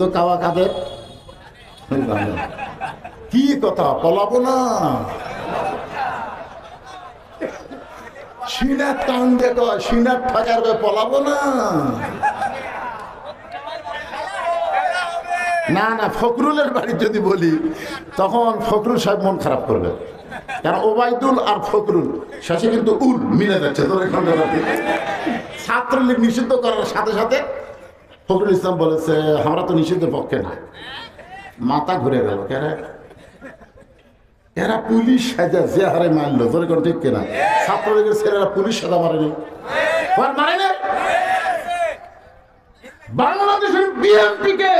তো কাওয়া কাদের কি কথা? পলাবো না। সিনার টান দেখো সিনার ঠাকার পলাবো না। না না, ফখরুলের বাড়ি যদি বলি, তখন ফখরুল সাহেব মন খারাপ করবে। কারণ ওবায়দুল আর ফখরুল, শেষে কিন্তু উল মিলে যাচ্ছে। তোর ছাত্রলীগ নিষিদ্ধ করার সাথে সাথে ফখরুল ইসলাম বলেছে, আমরা তো নিষিদ্ধ পক্ষে না। মাথা ঘুরে গেল কেন এরা পুলিশ সাজা, যে হারে মারলো তোর কোন ঠিক কিনা? ছাত্রলীগের ছেলেরা পুলিশ সাজা মারেনি। মারেনি? বাংলাদেশের বিএনপি কে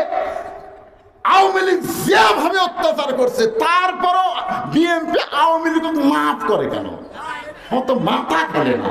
আওয়ামী লীগ যেভাবে অত্যাচার করছে, তারপরও বিএনপি আওয়ামী লীগ মাফ করে কেন? অত মাথা খেলে না।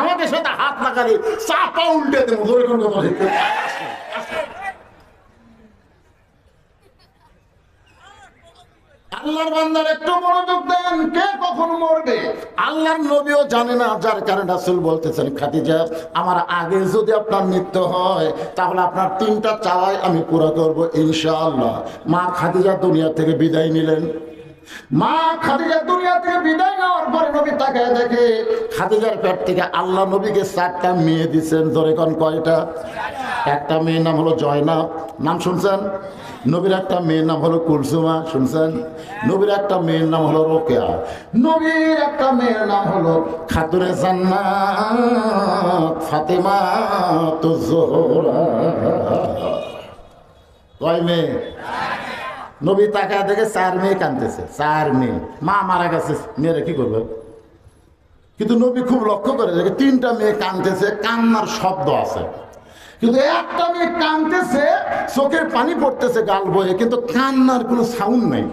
আমাদের সাথে হাত লাগালে চাপা উল্টে দেবো আল্লাহর বান্দার একটু মনোযোগ দেন, কে কখন মরবে? আল্লাহর নবীও জানে না, যার কারণে রাসূল বলতেছেন, খাদিজা, আমার আগে যদি আপনার মৃত্যু হয়, তাহলে আপনার তিনটা চাওয়াই আমি পুরো করব, ইনশাআল্লাহ। মা খাদিজা দুনিয়া থেকে বিদায় নিলেন। মা খাদিজা দেখে খাদিজার থেকে আল্লাহ নবীকে মেয়ে দিচ্ছেন কোন কয়টা? একটা মেয়ের নাম হলো জয়নাব নাম শুনছেন? নবীর একটা মেয়ের নাম হলো কুলসুমা। শুনছেন? নবীর একটা মেয়ের নাম হলো রোকেয়া। নবীর একটা মেয়ের নাম হলো খাতুরে জান্নাত, ফাতেমা তো কয় মেয়ে? নবী তাকা দেখে চার মেয়ে কানতেছে চার মেয়ে। মা মারা গেছে, মেয়েরা কি করবে? কিন্তু নবী খুব লক্ষ্য করে দেখে তিনটা মেয়ে কানতেছে কান্নার শব্দ আছে। কিন্তু একটা মেয়ে কানতেছে চোখের পানি পড়তেছে, গাল বয়ে, কিন্তু কান্নার কোনো সাউন্ড নেই।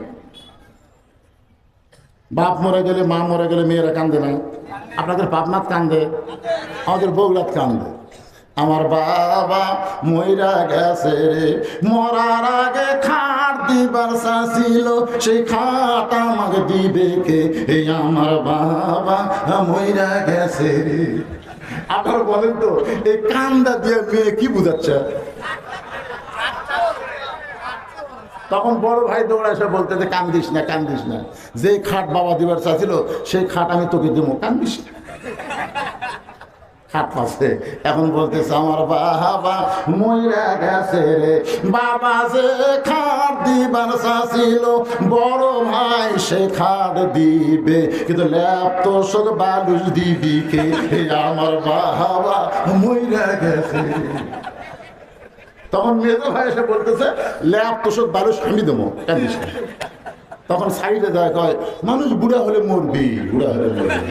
বাপ মরে গেলে, মা মরে গেলে মেয়েরা কান্দে না আপনাদের পাবনাথ কান্দে, আমাদের বগুড়াত কান্দে। আমার বাবা ময়রা গেছে রে, মরার আগে খাট দিবার ছিল সেই খাট আমাকে দিবে কে? এই আমার বাবা ময়রা গেছে রে। আপনারা বলেন তো, এই কান্দা দিয়ে মেয়ে কি বুঝাচ্ছে? তখন বড় ভাই দৌড়া এসে বলতে যে, কান্দিস না কান্দিস না। যে খাট বাবা দিবার চাচ্ছিল সেই খাট আমি তোকে দেবো, কান্দিস না। পাশে এখন বলতেছে, আমার বাবা মইরা গেছে রে। বাবা যে খাট দিবার চাচ্ছিল, বড় ভাই সে খাট দিবে। কিন্তু ল্যাপ তো সব বালুস দিবি কে? আমার বাবা মইরা গেছে তখন মেয়েদের ভাই এসে বলতেছে, ল্যাপ তোষক বালুস আমি দেবো। তখন সাইডে যায়, কয়, মানুষ বুড়া হলে মরবি বুড়া হলে মরবি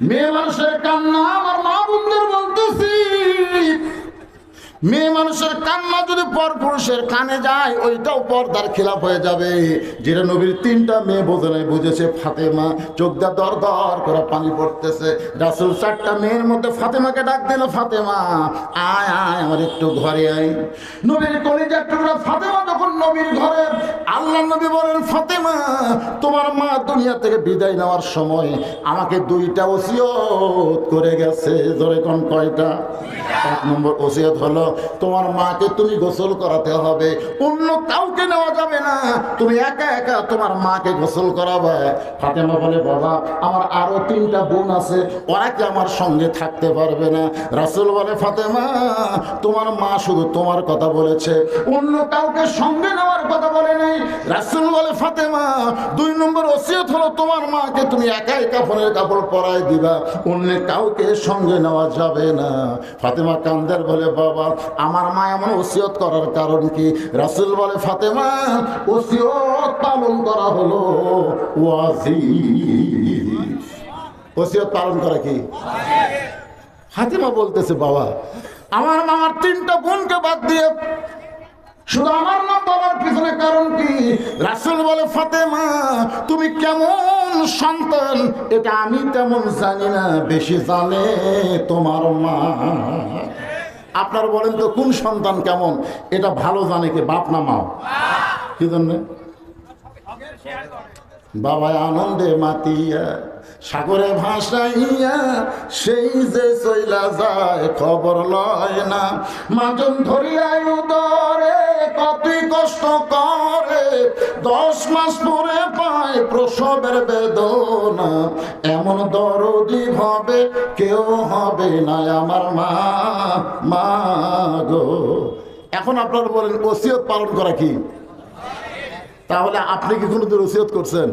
মেয়ে মানুষের কান্না আমার মা বন্ধুর বলতেছি। মেয়ে মানুষের কান্না যদি পর পুরুষের কানে যায়, ওইটাও পর্দার খেলাপ হয়ে যাবে। যেটা নবীর তিনটা মেয়ে বোঝে বুঝেছে ফাতেমা। চোখ দর দর করে পানি পড়তেছে। রাসুল চারটা মেয়ের মধ্যে ফাতেমাকে ডাক দিল, ফাতেমা, আয় আয়, আমার একটু ঘরে আয়। নবীর কলিজার টুকরা ফাতেমা যখন নবীর ঘরে, আল্লাহ নবী বলেন, ফাতেমা তোমার মা দুনিয়া থেকে বিদায় নেওয়ার সময় আমাকে দুইটা ওসিয়ত করে গেছে। ধরে কোন কয়টা? এক নম্বর ওসিয়ত হলো, তোমার মাকে তুমি গোসল করাতে হবে, অন্য কাউকে নেওয়া যাবে না। তুমি একা একা তোমার মাকে গোসল করাবে। ফাতেমা বলে, বাবা, আমার আরও তিনটা বোন আছে, ওরা কি আমার সঙ্গে থাকতে পারবে না? রাসুল বলে, ফাতেমা, তোমার মা শুধু তোমার কথা বলেছে, অন্য কাউকে সঙ্গে নেওয়ার কথা বলে নাই। রাসুল বলে, ফাতেমা দুই নম্বর ওসিয়ত হলো তোমার মাকে তুমি একাই কাপড়ের কাপড় পরাই দিবা, অন্য কাউকে সঙ্গে নেওয়া যাবে না। ফাতেমা কান্দার বলে, বাবা, আমার মা এমন ওসিয়ত করার কারণ কি? রাসুল বলে, ফাতেমা, ওসিয়ত পালন করা হলো ওয়াজি ওসিয়ত পালন করা কি? ফাতেমা বলতেছে, বাবা, আমার মামার তিনটা বোনকে বাদ দিয়ে শুধু আমার নাম বাবার পিছনে রাসুল বলে, ফাতেমা, তুমি কেমন সন্তান? এটা আমি তেমন জানি না, বেশি জানে তোমার মা। আপনার বলেন তো, কোন সন্তান কেমন? এটা ভালো জানে কি, বাপ না মা। কি জন্য? বাবা আনন্দে মাতিয়া, সাগরে ভাসাইয়া, সেই যে চইলা যায়, খবর লয় না। মাজন ধরিয়াই উদরে, কতই কষ্ট করে দশ মাস পরে পায় প্রসবের বেদনা। এমন দরদি হবে কেউ হবে না আমার মা মা গো। এখন আপনারা বলেন, ওসিয়ত পালন করা কি? তাহলে আপনি কি কোনো দিন ওসিয়ত করছেন?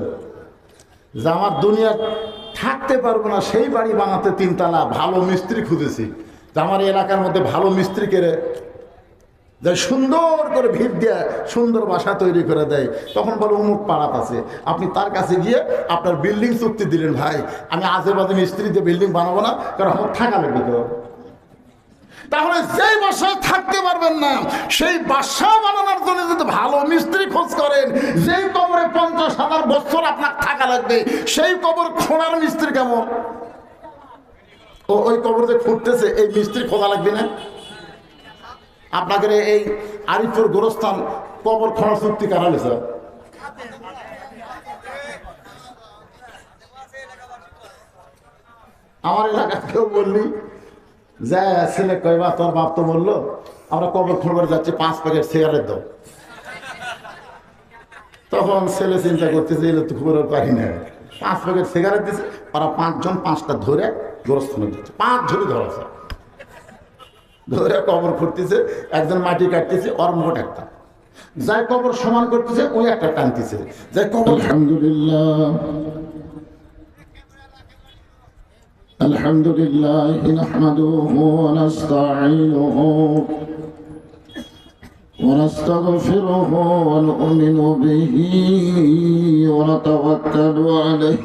যে আমার দুনিয়া থাকতে পারব না, সেই বাড়ি বানাতে তিনতলা ভালো মিস্ত্রি খুঁজেছি। আমার এলাকার মধ্যে ভালো মিস্ত্রি কেড়ে যে সুন্দর করে ভিড় দিয়ে সুন্দর বাসা তৈরি করে দেয়। তখন বলে, অমুক পাড়াত আছে। আপনি তার কাছে গিয়ে আপনার বিল্ডিং চুক্তি দিলেন ভাই। আমি আজেবাজে মিস্ত্রি দিয়ে বিল্ডিং বানাবো না, কারণ আমার থাকা লাগবে তো। তাহলে যেই বাসায় থাকতে পারবেন না, সেই বাসা বানানোর জন্য যদি ভালো মিস্ত্রি খোঁজ করেন, যেই কবরে পঞ্চাশ হাজার বছর আপনার থাকা লাগবে, সেই কবর খোঁড়ার মিস্ত্রি কেমন? ও, ওই কবর যে খুঁড়তেছে, এই মিস্ত্রি খোঁজা লাগবে না? আপনাদের এই আরিফুর গোরস্থান কবর খোঁড়া চুক্তি কারা হয়েছে আমার এলাকায় কেউ বললি যা, ছেলে কয়বা তোর বাপ তো বলল, আমরা কবর খবর যাচ্ছি, পাঁচ প্যাকেট সিগারেট দাও। তখন ছেলে চিন্তা করতেছে, এলে তো খবর পারি না। পাঁচ প্যাকেট সিগারেট দিছে, ওরা পাঁচজন পাঁচটা ধরে গোরস্থানে দিচ্ছে, পাঁচ ঝুড়ি ধরেছে। ধরে কবর খুঁড়তেছে একজন মাটি কাটতেছে ওর মোট একটা যাই কবর সমান করতেছে ওই একটা টানতেছে যাই কবর আলহামদুলিল্লাহ الحمد لله نحمده ونستعينه ونستغفره ونؤمن به ونتوكل عليه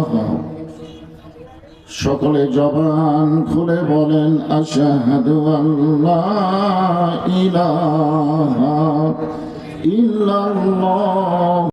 সকলে জবান খুলে বলেন আশাহাদু আল্লাহ ইলাহা ইল্লাল্লাহ।